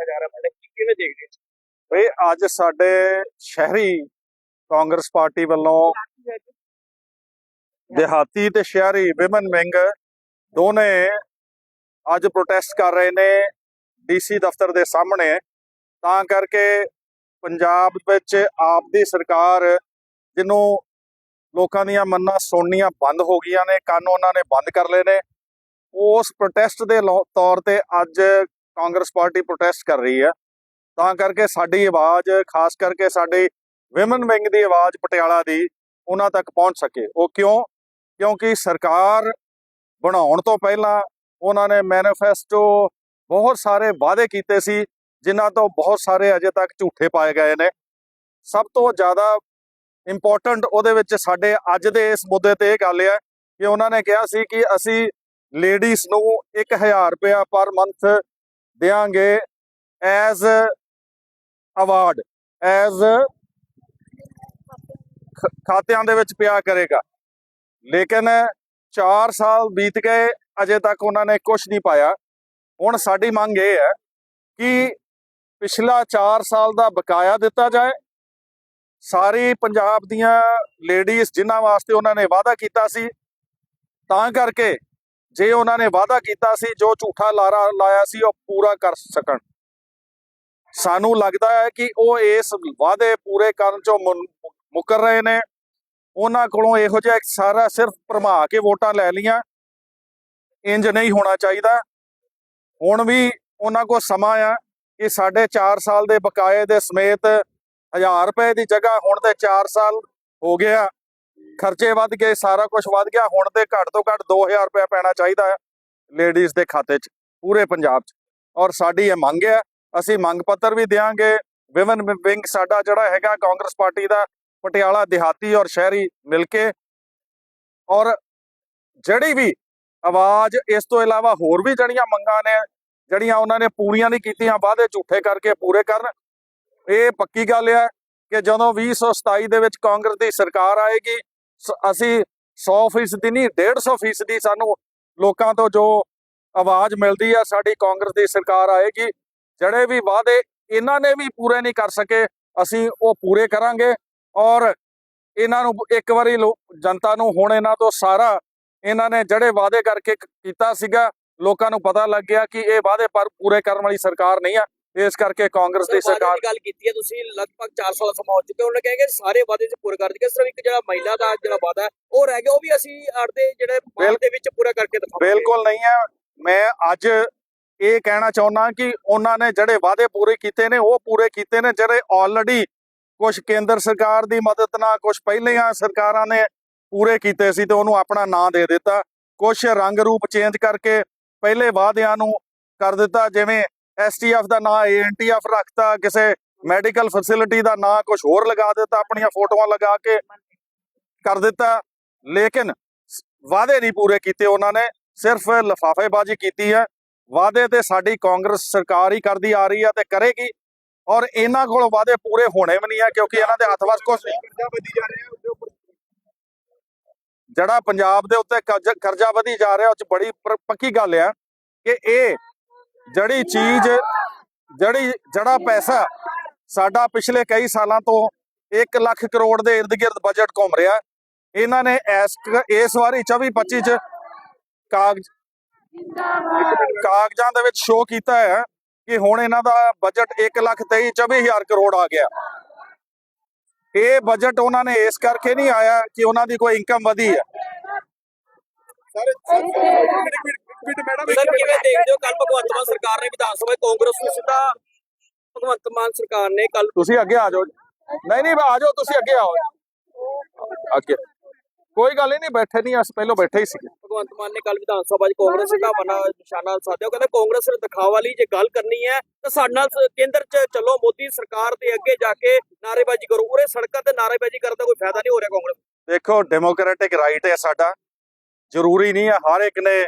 ਕੀਤਾ ਜਾ ਰਿਹਾ, ਮੈਡਮ ਕੀ ਕਿਵੇਂ ਦੇਖਦੇ ਹੋ ਵੀ ਅੱਜ ਸਾਡੇ ਸ਼ਹਿਰੀ ਕਾਂਗਰਸ ਪਾਰਟੀ ਵੱਲੋਂ ਦਿਹਾਤੀ ਤੇ ਸ਼ਹਿਰੀ ਵਿਮਨ ਵਿੰਗ ਦੋਨੇ ਅੱਜ ਪ੍ਰੋਟੈਸਟ ਕਰ ਰਹੇ ਨੇ ਡੀਸੀ ਦਫ਼ਤਰ ਦੇ ਸਾਹਮਣੇ। ਤਾਂ ਕਰਕੇ ਪੰਜਾਬ ਵਿੱਚ ਆਪ ਦੀ ਸਰਕਾਰ ਜਿਹਨੂੰ ਲੋਕਾਂ ਦੀਆਂ ਮੰਨਾਂ ਸੁਣਨੀਆਂ ਬੰਦ ਹੋ ਗਈਆਂ ਨੇ, ਕੰਨ ਉਹਨਾਂ ਨੇ ਬੰਦ ਕਰ ਲਏ ਨੇ। ਉਸ ਪ੍ਰੋਟੈਸਟ ਦੇ ਤੌਰ ਤੇ ਅੱਜ ਕਾਂਗਰਸ ਪਾਰਟੀ ਪ੍ਰੋਟੈਸਟ ਕਰ ਰਹੀ ਹੈ। ਤਾਂ ਕਰਕੇ ਸਾਡੀ ਆਵਾਜ਼, ਖਾਸ ਕਰਕੇ ਸਾਡੀ ਵਿਮਨ ਵਿੰਗ ਦੀ ਆਵਾਜ਼ ਪਟਿਆਲਾ ਦੀ ਉਹਨਾਂ ਤੱਕ ਪਹੁੰਚ ਸਕੇ। ਉਹ ਕਿਉਂ? ਕਿਉਂਕਿ ਸਰਕਾਰ ਬਣਾਉਣ ਤੋਂ ਪਹਿਲਾਂ ਉਹਨਾਂ ਨੇ ਮੈਨੀਫੈਸਟੋ ਬਹੁਤ ਸਾਰੇ ਵਾਅਦੇ ਕੀਤੇ ਸੀ, ਜਿਨ੍ਹਾਂ ਤੋਂ ਬਹੁਤ ਸਾਰੇ ਅਜੇ ਤੱਕ ਝੂਠੇ ਪਾਏ ਗਏ ਨੇ। ਸਭ ਤੋਂ ਜ਼ਿਆਦਾ ਇੰਪੋਰਟੈਂਟ ਉਹਦੇ ਵਿੱਚ ਸਾਡੇ ਅੱਜ ਦੇ ਇਸ ਮੁੱਦੇ ਤੇ ਇਹ ਗੱਲ ਹੈ ਕਿ ਉਹਨਾਂ ਨੇ ਕਿਹਾ ਸੀ ਕਿ ਅਸੀਂ ਲੇਡੀਜ਼ ਨੂੰ 1000 ਰੁਪਇਆ ਪਰ ਮੰਥ ਦੇਾਂਗੇ ਐਜ਼ ਅਵਾਰਡ, ਐਜ਼ ਖਾਤਿਆਂ ਦੇ ਵਿੱਚ ਪਿਆ ਕਰੇਗਾ। ਲੇਕਿਨ 4 ਸਾਲ ਬੀਤ ਗਏ, ਅਜੇ ਤੱਕ ਉਹਨਾਂ ਨੇ ਕੁਝ ਨਹੀਂ ਪਾਇਆ। ਹੁਣ ਸਾਡੀ ਮੰਗ ਇਹ ਹੈ ਕਿ ਪਿਛਲਾ 4 ਸਾਲ ਦਾ ਬਕਾਇਆ ਦਿੱਤਾ ਜਾਏ। ਸਾਰੀ ਪੰਜਾਬ ਦੀਆਂ ਲੇਡੀਜ਼ ਜਿਨ੍ਹਾਂ ਵਾਸਤੇ ਉਹਨਾਂ ਨੇ ਵਾਅਦਾ ਕੀਤਾ ਸੀ, ਤਾਂ ਕਰਕੇ ਜੇ ਉਹਨਾਂ ਨੇ ਵਾਅਦਾ ਕੀਤਾ ਸੀ, ਜੋ ਝੂਠਾ ਲਾਰਾ ਲਾਇਆ ਸੀ, ਉਹ ਪੂਰਾ ਕਰ ਸਕਣ। ਸਾਨੂੰ ਲੱਗਦਾ ਹੈ ਕਿ ਉਹ ਇਸ ਵਾਅਦੇ ਪੂਰੇ ਕਰਨ ਚੋਂ ਮੁਨ- ਮੁੱਕਰ ਰਹੇ ਨੇ। ਉਹਨਾਂ ਕੋਲੋਂ ਇਹੋ ਜਿਹਾ ਸਾਰਾ ਸਿਰਫ ਭਰਮਾ ਕੇ ਵੋਟਾਂ ਲੈ ਲੀਆਂ ਇੰਜ ਨਹੀਂ ਹੋਣਾ ਚਾਹੀਦਾ। ਹੁਣ ਵੀ ਉਹਨਾਂ ਕੋਲ ਸਮਾਂ ਆ ਕਿ ਸਾਡੇ 4 ਸਾਲ ਦੇ ਬਕਾਏ ਦੇ ਸਮੇਤ 1000 ਰੁਪਏ ਦੀ ਜਗ੍ਹਾ ਹੁਣ ਤੇ 4 ਸਾਲ ਹੋ ਗਿਆ। ਖਰਚੇ ਵੱਧ ਗਏ, ਸਾਰਾ ਕੁਝ ਵੱਧ ਗਿਆ। ਹੁਣ ਤੇ ਘੱਟ ਤੋਂ ਘੱਟ 2000 ਰੁਪਏ ਪੈਣਾ ਚਾਹੀਦਾ ਹੈ ਲੇਡੀਜ਼ ਦੇ ਖਾਤੇ 'ਚ, ਪੂਰੇ ਪੰਜਾਬ 'ਚ। ਔਰ ਸਾਡੀ ਇਹ ਮੰਗ ਹੈ, ਅਸੀਂ ਮੰਗ ਪੱਤਰ ਵੀ ਦੇਵਾਂਗੇ ਵਿਮਨ ਵਿੰਗ ਸਾਡਾ ਜਿਹੜਾ ਹੈਗਾ ਕਾਂਗਰਸ ਪਾਰਟੀ ਦਾ ਪਟਿਆਲਾ ਦਿਹਾਤੀ ਔਰ ਸ਼ਹਿਰੀ ਮਿਲ ਕੇ ਔਰ ਜਿਹੜੀ ਵੀ ਆਵਾਜ਼ ਇਸ ਤੋਂ ਇਲਾਵਾ ਹੋਰ ਵੀ ਜਿਹੜੀਆਂ ਮੰਗਾਂ ਨੇ, ਜਿਹੜੀਆਂ ਉਹਨਾਂ ਨੇ ਪੂਰੀਆਂ ਨਹੀਂ ਕੀਤੀਆਂ ਵਾਅਦੇ ਝੂਠੇ ਕਰਕੇ ਪੂਰੇ ਕਰਨ। ਇਹ ਪੱਕੀ ਗੱਲ ਹੈ ਕਿ ਜਦੋਂ 2027 ਦੇ ਵਿੱਚ ਕਾਂਗਰਸ ਦੀ ਸਰਕਾਰ ਆਏਗੀ ਅਸੀਂ 100% ਨਹੀਂ 150% ਦੀ ਸਾਨੂੰ ਲੋਕਾਂ ਤੋਂ ਜੋ ਆਵਾਜ਼ ਮਿਲਦੀ ਆ, ਸਾਡੀ ਕਾਂਗਰਸ ਦੀ ਸਰਕਾਰ ਆਏਗੀ, ਜਿਹੜੇ ਵੀ ਵਾਅਦੇ ਇਹਨਾਂ ਨੇ ਵੀ ਪੂਰੇ ਨਹੀਂ ਕਰ ਸਕੇ, ਅਸੀਂ ਉਹ ਪੂਰੇ ਕਰਾਂਗੇ ਔਰ ਇਹਨਾਂ ਨੂੰ ਇੱਕ ਵਾਰੀ ਲੋ- ਜਨਤਾ ਨੂੰ ਹੁਣ ਇਹਨਾਂ ਤੋਂ ਸਾਰਾ ਇਹਨਾਂ ਨੇ ਜਿਹੜੇ ਵਾਅਦੇ ਕਰਕੇ ਕੀਤਾ ਸੀਗਾ, ਲੋਕਾਂ ਨੂੰ ਪਤਾ ਲੱਗ ਗਿਆ ਕਿ ਇਹ ਵਾਅਦੇ ਪਰ ਪੂਰੇ ਕਰਨ ਵਾਲੀ ਸਰਕਾਰ ਨਹੀਂ ਆ। ਇਸ ਕਰਕੇ ਕਾਂਗਰਸ ਦੀ ਸਰਕਾਰ ਗੱਲ ਕੀਤੀ ਹੈ ਤੁਸੀਂ ਲਗਭਗ 4 ਸਾਲ ਸਮਾਂ ਹੋ। ਚੁੱਕਿਆ ਉਹਨੇ ਕਹਿੰਗੇ ਸਾਰੇ ਵਾਅਦੇ ਚ ਪੂਰੇ ਕਰ ਦਿੱਤੇ। ਸਿਰਫ ਇੱਕ ਜਿਹੜਾ ਮਹਿਲਾ ਦਾ ਜਿਹੜਾ ਵਾਅਦਾ ਉਹ ਰਹਿ ਗਿਆ ਉਹ ਵੀ ਅਸੀਂ ਅੜਦੇ ਜਿਹੜੇ ਬਿਲ- ਦੇ ਵਿੱਚ ਪੂਰਾ ਕਰਕੇ ਦਿਖਾਵਾਂਗੇ। ਬਿਲਕੁਲ ਨਹੀਂ ਹੈ। ਮੈਂ ਅੱਜ ਇਹ ਕਹਿਣਾ ਚਾਹੁੰਦਾ ਕਿ ਉਹਨਾਂ ਨੇ ਜਿਹੜੇ ਵਾਅਦੇ ਪੂਰੇ ਕੀਤੇ ਨੇ ਉਹ ਪੂਰੇ ਕੀਤੇ ਨੇ ਜਿਹੜੇ ਆਲਰੇਡੀ ਕੁਝ ਕੇਂਦਰ ਸਰਕਾਰ ਦੀ ਮਦਦ ਨਾਲ ਕੁਝ ਪਹਿਲੀਆਂ ਸਰਕਾਰਾਂ ਨੇ ਪੂਰੇ ਕੀਤੇ ਸੀ ਤੇ ਉਹਨੂੰ ਆਪਣਾ ਨਾਂ ਦੇ ਦਿੱਤਾ। ਕੁਝ ਰੰਗ ਰੂਪ ਚੇਂਜ ਕਰਕੇ ਪਹਿਲੇ ਵਾਅਦਿਆਂ ਨੂੰ ਕਰ ਦਿੱਤਾ ਜਿਵੇਂ ਐਸਟੀਐਫ ਦਾ ਨਾਂ ਏਐਨਟੀਐਫ ਰੱਖਤਾ ਕਿਸੇ ਮੈਡੀਕਲ ਫੈਸਿਲਿਟੀ ਦਾ ਨਾਂ ਕੁਝ ਹੋਰ ਲਗਾ ਦਿੱਤਾ ਆਪਣੀਆਂ ਫੋਟੋਆਂ ਲਗਾ ਕੇ ਕਰ ਦਿੱਤਾ। ਲੇਕਿਨ ਵਾਅਦੇ ਨਹੀਂ ਪੂਰੇ ਕੀਤੇ ਉਹਨਾਂ ਨੇ ਸਿਰਫ ਲਫਾਫੇਬਾਜ਼ੀ ਕੀਤੀ ਹੈ। ਵਾਅਦੇ ਤੇ ਸਾਡੀ ਕਾਂਗਰਸ ਸਰਕਾਰ ਹੀ ਕਰਦੀ ਆ ਰਹੀ ਹੈ ਤੇ ਕਰੇਗੀ। ਔਰ ਇਹਨਾਂ ਕੋਲ ਵਾਅਦੇ ਪੂਰੇ ਹੋਣੇ ਵੀ ਨਹੀਂ ਆ ਕਿਉਂਕਿ ਇਹਨਾਂ ਦੇ ਹੱਥ ਵਸ ਕੁਝ ਨਹੀਂ। ਜਿਹੜਾ ਪੰਜਾਬ ਦੇ ਉੱਤੇ ਕਰਜ਼- ਵਧੀ ਜਾ ਰਿਹਾ ਉਹ ਚ ਬੜੀ ਪੱਕੀ ਗੱਲ ਆ ਕਿ ਇਹ ਜਿਹੜੀ ਚੀਜ਼, ਜਿਹੜੀ, ਜਿਹੜਾ ਪੈਸਾ ਸਾਡਾ ਪਿਛਲੇ ਕਈ ਸਾਲਾਂ ਤੋਂ 1 ਲੱਖ ਕਰੋੜ ਦੇ ਇਰਦ ਗਿਰਦ ਬਜਟ ਘੁੰਮ ਰਿਹਾ, ਇਹਨਾਂ ਨੇ ਇਸ ਇਸ ਵਾਰੀ 24 25 ਚ ਕਾਗਜ਼, ਕਾਗਜ਼ਾਂ ਦੇ ਵਿੱਚ ਸ਼ੋਅ ਕੀਤਾ ਹੈ ਕਿ ਹੁਣ ਇਹਨਾਂ ਦਾ ਬਜਟ 1 ਲੱਖ 23 24 ਹਜ਼ਾਰ ਕਰੋੜ ਆ ਗਿਆ। ਇਹ ਬਜਟ ਉਹਨਾਂ ਨੇ ਇਸ ਕਰਕੇ ਨਹੀਂ ਆਇਆ ਕਿ ਉਹਨਾਂ ਦੀ ਕੋਈ ਇਨਕਮ ਵਧੀ ਹੈ। ਸਰ ਕਿਵੇਂ ਦੇਖਦੇ ਹੋ? ਕੱਲ ਭਗਵੰਤ ਮਾਨ ਸਰਕਾਰ ਨੇ ਵਿਧਾਨ ਸਭਾ 'ਚ ਕਾਂਗਰਸ ਨੂੰ ਸਿੱਧਾ ਭਗਵੰਤ ਮਾਨ ਸਰਕਾਰ ਨੇ ਕੱਲ ਤੁਸੀਂ ਅੱਗੇ ਆ ਜਾਓ। ਨਹੀਂ ਨਹੀਂ ਆ ਜਾਓ ਤੁਸੀਂ ਅੱਗੇ ਆਓ। ਅੱਗੇ। ਕੋਈ ਗੱਲ ਨਹੀਂ ਬੈਠੇ ਨਹੀਂ ਅਸੀਂ ਪਹਿਲਾਂ ਬੈਠੇ ਹੀ ਸੀਗੇ। ਭਗਵੰਤ ਮਾਨ ਨੇ ਕੱਲ ਵਿਧਾਨ ਸਭਾ 'ਚ ਕਾਂਗਰਸ ਦਾ ਬਣਾ ਨਿਸ਼ਾਨਾ ਸਾਧਿਆ। ਉਹ ਕਹਿੰਦਾ ਕਾਂਗਰਸ ਨੇ ਦਿਖਾਵਾ ਵਾਲੀ ਜੇ ਗੱਲ ਕਰਨੀ ਹੈ ਤਾਂ ਸਾਡੇ ਨਾਲ ਸ- ਕੇਂਦਰ 'ਚ ਚੱਲੋ। ਮੋਦੀ ਸਰਕਾਰ ਦੇ ਅੱਗੇ ਜਾ ਕੇ ਨਾਅਰੇਬਾਜ਼ੀ ਕਰੋ। ਉਰੇ ਸੜਕਾਂ ਤੇ ਨਾਅਰੇਬਾਜ਼ੀ ਕਰਨ ਦਾ ਕੋਈ ਫਾਇਦਾ ਨਹੀਂ ਹੋ ਰਿਹਾ ਕਾਂਗਰਸ। ਦੇਖੋ ਡੈਮੋਕ੍ਰੈਟਿਕ ਰਾਈਟ ਹੈ ਸਾਡਾ। ਜ਼ਰੂਰੀ ਨਹੀਂ ਹੈ। ਹਰ ਇੱਕ ਨੇ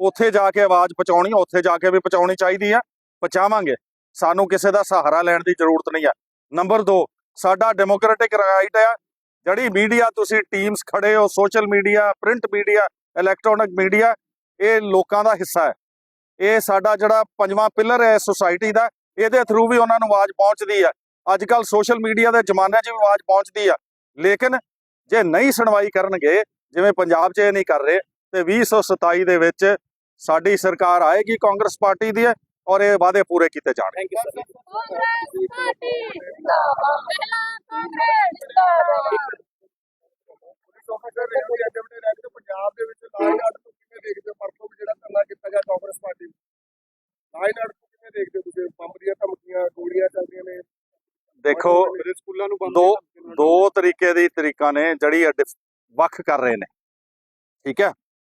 ਉੱਥੇ ਜਾ ਕੇ ਆਵਾਜ਼ ਪਹੁੰਚਾਉਣੀ ਉੱਥੇ ਜਾ ਕੇ ਵੀ ਪਹੁੰਚਾਉਣੀ ਚਾਹੀਦੀ ਆ, ਪਹੁੰਚਾਵਾਂਗੇ। ਸਾਨੂੰ ਕਿਸੇ ਦਾ ਸਹਾਰਾ ਲੈਣ ਦੀ ਜ਼ਰੂਰਤ ਨਹੀਂ ਆ। ਨੰਬਰ 2 ਸਾਡਾ ਡੈਮੋਕ੍ਰੈਟਿਕ ਰਾਈਟ ਆ। ਜਿਹੜੀ ਮੀਡੀਆ, ਤੁਸੀਂ ਟੀਮਸ ਖੜੇ ਹੋ, social media, print media, electronic media, ਇਹ ਲੋਕਾਂ ਦਾ ਹਿੱਸਾ ਹੈ। ਇਹ ਸਾਡਾ ਜਿਹੜਾ ਪੰਜਵਾਂ ਪਿਲਰ ਹੈ ਸੋਸਾਇਟੀ ਦਾ, ਇਹਦੇ ਥਰੂ ਵੀ ਉਹਨਾਂ ਨੂੰ ਆਵਾਜ਼ ਪਹੁੰਚਦੀ ਆ। ਅੱਜ ਕੱਲ ਸੋਸ਼ਲ ਮੀਡੀਆ ਦੇ ਜ਼ਮਾਨੇ 'ਚ ਵੀ ਆਵਾਜ਼ ਪਹੁੰਚਦੀ ਆ। ਲੇਕਿਨ ਜੇ ਨਹੀਂ ਸੁਣਵਾਈ ਕਰਨਗੇ, ਜਿਵੇਂ ਪੰਜਾਬ 'ਚ ਇਹ ਨਹੀਂ ਕਰ ਰਹੇ ਤੇ 2027 ਦੇ ਵਿੱਚ ਸਾਡੀ ਸਰਕਾਰ ਆਏਗੀ ਕਾਂਗਰਸ ਪਾਰਟੀ ਦੀ ਹੈ ਔਰ ਇਹ ਵਾਅਦੇ ਪੂਰੇ ਕੀਤੇ ਜਾਣਗੇ। ਕਾਂਗਰਸ ਪਾਰਟੀ ਜਿੰਦਾਬਾਦ ਪਹਿਲਾ ਕਾਂਗਰਸ ਜਿੰਦਾਬਾਦ ਪੰਜਾਬ ਦੇ ਵਿੱਚ ਲਾਈਨ ਆਰਡਰ ਨੂੰ ਕਿਵੇਂ ਦੇਖਦੇ ਹੋ ਪਰਸੋਂ ਵੀ ਜਿਹੜਾ ਧਰਨਾ ਕੀਤਾ ਗਿਆ ਕਾਂਗਰਸ ਪਾਰਟੀ ਲਾਈਨ ਆਰਡਰ ਨੂੰ ਕਿਵੇਂ ਦੇਖਦੇ ਹੋ ਤੁਸੀਂ ਬੰਬ ਦੀਆਂ ਧਮਕੀਆਂ ਗੋਲੀਆਂ ਚੱਲਦੀਆਂ ਨੇ ਦੇਖੋ ਸਕੂਲਾਂ ਨੂੰ ਦੋ ਦੋ ਤਰੀਕੇ ਦੀ ਤਰੀਕਾ ਨੇ ਜਿਹੜੀ ਵੱਖ ਕਰ ਰਹੇ ਨੇ। ਠੀਕ ਹੈ?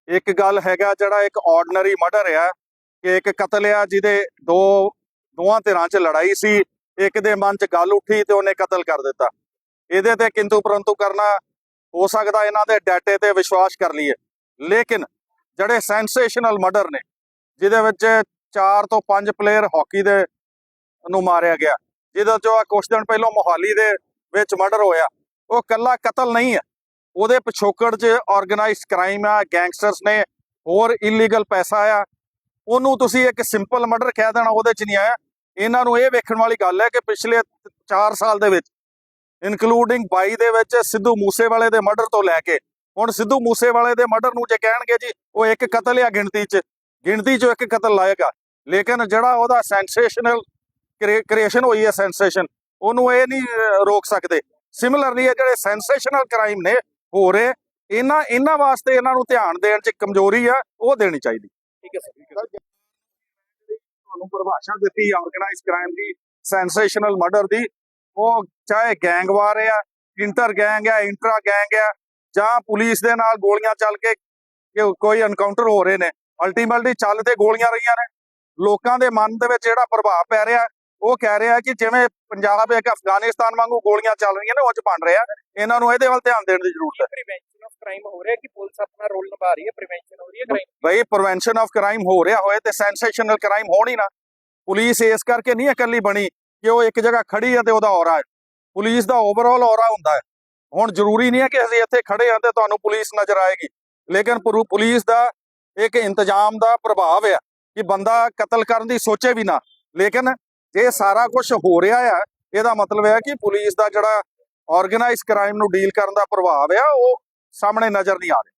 ਇੱਕ ਗੱਲ ਹੈਗਾ ਜਿਹੜਾ ਇੱਕ ਆਰਡੀਨਰੀ ਮਰਡਰ ਆ, ਕਿ ਇੱਕ ਕਤਲ ਆ ਜਿਹਦੇ ਦੋ ਦੋਵਾਂ ਧਿਰਾਂ 'ਚ ਲੜਾਈ ਸੀ, ਇੱਕ ਦੇ ਮਨ 'ਚ ਗੱਲ ਉੱਠੀ ਤੇ ਉਹਨੇ ਕਤਲ ਕਰ ਦਿੱਤਾ। ਇਹਦੇ ਤੇ ਕਿੰਤੂ ਪਰੰਤੂ ਕਰਨਾ ਹੋ ਸਕਦਾ ਇਹਨਾਂ ਦੇ ਡਾਟੇ ਤੇ ਵਿਸ਼ਵਾਸ ਕਰ ਲਈਏ। ਲੇਕਿਨ ਜਿਹੜੇ ਸੈਂਸੇਸ਼ਨਲ ਮਰਡਰ ਨੇ, ਜਿਹਦੇ ਵਿੱਚ 4 ਤੋਂ 5 ਪਲੇਅਰ ਹਾਕੀ ਦੇ ਨੂੰ ਮਾਰਿਆ ਗਿਆ, ਜਿਹਦਾ ਜੋ ਆਹ ਕੁਛ ਦਿਨ ਪਹਿਲਾਂ ਮੋਹਾਲੀ ਦੇ ਵਿੱਚ ਮਰਡਰ ਹੋਇਆ, ਉਹ ਕੱਲਾ ਕਤਲ ਨਹੀਂ ਹੈ। ਉਹਦੇ ਪਿਛੋਕੜ 'ਚ ਆਰਗੇਨਾਈਜ਼ਡ ਕ੍ਰਾਈਮ ਆ ਗੈਂਗਸਟਰਸ ਨੇ, ਹੋਰ ਇਲੀਗਲ ਪੈਸਾ ਆ। ਉਹਨੂੰ ਤੁਸੀਂ ਇੱਕ ਸਿੰਪਲ ਮਰਡਰ ਕਹਿ ਦੇਣਾ, ਉਹਦੇ 'ਚ ਨਹੀਂ ਆਇਆ। ਇਹਨਾਂ ਨੂੰ ਇਹ ਵੇਖਣ ਵਾਲੀ ਗੱਲ ਹੈ ਕਿ ਪਿਛਲੇ 4 ਸਾਲ ਦੇ ਵਿੱਚ ਇਨਕਲੂਡਿੰਗ 22 ਦੇ ਵਿੱਚ ਸਿੱਧੂ ਮੂਸੇਵਾਲੇ ਦੇ ਮਰਡਰ ਤੋਂ ਲੈ ਕੇ, ਹੁਣ ਸਿੱਧੂ ਮੂਸੇਵਾਲੇ ਦੇ ਮਰਡਰ ਨੂੰ ਜੇ ਕਹਿਣਗੇ ਜੀ, ਉਹ ਇੱਕ ਕਤਲ ਆ ਗਿਣਤੀ 'ਚ, ਗਿਣਤੀ 'ਚੋਂ ਇੱਕ ਕਤਲ ਲਾਏਗਾ ਲੇਕਿਨ ਜਿਹੜਾ ਉਹਦਾ ਸੈਂਸੇਸ਼ਨਲ ਕ੍ਰੀਏਸ਼ਨ ਹੋਈ ਹੈ ਸੈਂਸੇਸ਼ਨ ਉਹਨੂੰ ਇਹ ਨਹੀਂ ਰੋਕ ਸਕਦੇ। ਸਿਮਿਲਰਲੀ ਇਹ ਜਿਹੜੇ ਸੈਂਸੇਸ਼ਨਲ ਕ੍ਰਾਈਮ ਨੇ ਹੋ ਰਹੇ ਇਹਨਾਂ ਇਹਨਾਂ ਵਾਸਤੇ ਇਹਨਾਂ ਨੂੰ ਧਿਆਨ ਦੇਣ 'ਚ ਕਮਜ਼ੋਰੀ ਆ ਉਹ ਦੇਣੀ ਚਾਹੀਦੀ। ਠੀਕ ਹੈ ਸਰ ਤੁਹਾਨੂੰ ਪਰਿਭਾਸ਼ਾ ਦਿੱਤੀ ਆਰਗੇਨਾਈਜ਼ ਕ੍ਰਾਈਮ ਦੀ ਸੈਂਸੇਸ਼ਨਲ ਮਰਡਰ ਦੀ ਉਹ ਚਾਹੇ ਗੈਂਗਵਾਰ ਆ ਇੰਟਰ ਗੈਂਗ ਆ ਇੰਟਰਾ ਗੈਂਗ ਆ ਜਾਂ ਪੁਲਿਸ ਦੇ ਨਾਲ ਗੋਲੀਆਂ ਚੱਲ ਕੇ ਕੋਈ ਐਨਕਾਊਂਟਰ ਹੋ ਰਹੇ ਨੇ ਅਲਟੀਮੇਟਲੀ ਚੱਲ ਤੇ ਗੋਲੀਆਂ ਰਹੀਆਂ ਨੇ। ਲੋਕਾਂ ਦੇ ਮਨ ਦੇ ਵਿੱਚ ਜਿਹੜਾ ਪ੍ਰਭਾਵ ਪੈ ਰਿਹਾ ਉਹ ਕਹਿ ਰਿਹਾ ਕਿ ਜਿਵੇਂ ਪੰਜਾਬ ਇੱਕ ਅਫਗਾਨਿਸਤਾਨ ਵਾਂਗੂ ਗੋਲੀਆਂ ਚੱਲ ਰਹੀਆਂ ਨੇ ਉਹ ਚ ਬਣ ਰਿਹਾ ਇਹਨਾਂ ਨੂੰ ਇਹਦੇ ਵੱਲ ਧਿਆਨ ਦੇਣ ਦੀ ਜ਼ਰੂਰਤ ਹੈ। ਪ੍ਰੀਵੈਂਸ਼ਨ ਆਫ ਕ੍ਰਾਈਮ ਹੋ ਰਿਹਾ ਕਿ ਪੁਲਿਸ ਆਪਣਾ ਰੋਲ ਨਿਭਾ ਰਹੀ ਹੈ? ਪ੍ਰੀਵੈਂਸ਼ਨ ਹੋ ਰਹੀ ਹੈ ਕ੍ਰਾਈਮ ਬਈ ਪ੍ਰੀਵੈਂਸ਼ਨ ਆਫ ਕ੍ਰਾਈਮ ਹੋ ਰਿਹਾ ਹੋਏ ਤੇ ਸੈਂਸੇਸ਼ਨਲ ਕ੍ਰਾਈਮ ਹੋਣ ਹੀ ਨਾ। ਪੁਲਿਸ ਇਸ ਕਰਕੇ ਨਹੀਂ ਇਕੱਲੀ ਬਣੀ ਕਿ ਉਹ ਇੱਕ ਜਗ੍ਹਾ ਖੜੀ ਹੈ ਤੇ ਉਹਦਾ ਔਰਾ ਹੈ। ਪੁਲਿਸ ਦਾ ਓਵਰਆਲ ਔਰਾ ਹੁੰਦਾ ਹੈ। ਹੁਣ ਜ਼ਰੂਰੀ ਨਹੀਂ ਹੈ ਕਿ ਅਸੀਂ ਇੱਥੇ ਖੜੇ ਹਾਂ ਤੇ ਤੁਹਾਨੂੰ ਪੁਲਿਸ ਨਜ਼ਰ ਆਏਗੀ। ਲੇਕਿਨ ਪੁਲਿਸ ਦਾ ਇੱਕ ਇੰਤਜ਼ਾਮ ਦਾ ਪ੍ਰਭਾਵ ਹੈ ਕਿ ਬੰਦਾ ਕਤਲ ਕਰਨ ਦੀ ਸੋਚੇ ਵੀ ਨਾ। ਲੇਕਿਨ ਇਹ ਸਾਰਾ ਕੁਝ ਹੋ ਰਿਹਾ ਆ। ਇਹਦਾ ਮਤਲਬ ਹੈ ਕਿ ਪੁਲਿਸ ਦਾ ਜਿਹੜਾ ਆਰਗੇਨਾਈਜ਼ ਕ੍ਰਾਈਮ ਨੂੰ ਡੀਲ ਕਰਨ ਦਾ ਪ੍ਰਭਾਵ ਆ, ਉਹ ਸਾਹਮਣੇ ਨਜ਼ਰ ਨਹੀਂ ਆ ਰਿਹਾ।